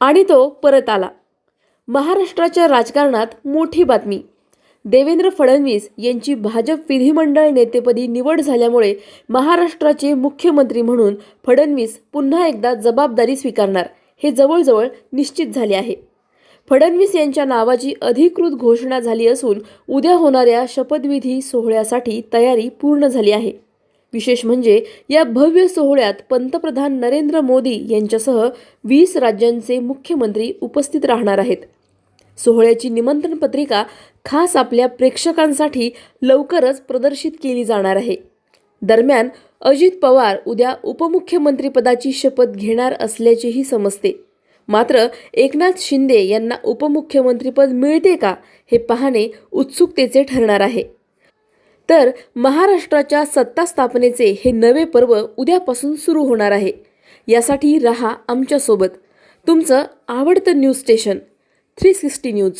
आणि तो परत आला. महाराष्ट्राच्या राजकारणात मोठी बातमी. देवेंद्र फडणवीस यांची भाजप विधिमंडळ नेतेपदी निवड झाल्यामुळे महाराष्ट्राचे मुख्यमंत्री म्हणून फडणवीस पुन्हा एकदा जबाबदारी स्वीकारणार हे जवळजवळ निश्चित झाले आहे. फडणवीस यांच्या नावाची अधिकृत घोषणा झाली असून उद्या होणाऱ्या शपथविधी सोहळ्यासाठी तयारी पूर्ण झाली आहे. विशेष म्हणजे या भव्य सोहळ्यात पंतप्रधान नरेंद्र मोदी यांच्यासह वीस राज्यांचे मुख्यमंत्री उपस्थित राहणार आहेत. सोहळ्याची निमंत्रण पत्रिका खास आपल्या प्रेक्षकांसाठी लवकरच प्रदर्शित केली जाणार आहे. दरम्यान अजित पवार उद्या उपमुख्यमंत्रीपदाची शपथ घेणार असल्याचेही समजते. मात्र एकनाथ शिंदे यांना उपमुख्यमंत्रीपद मिळते का हे पाहणे उत्सुकतेचे ठरणार आहे. तर महाराष्ट्राच्या सत्ता स्थापनेचे हे नवे पर्व उद्यापासून सुरू होणार आहे. यासाठी रहा आमच्यासोबत. तुमचं आवडतं news station three sixty news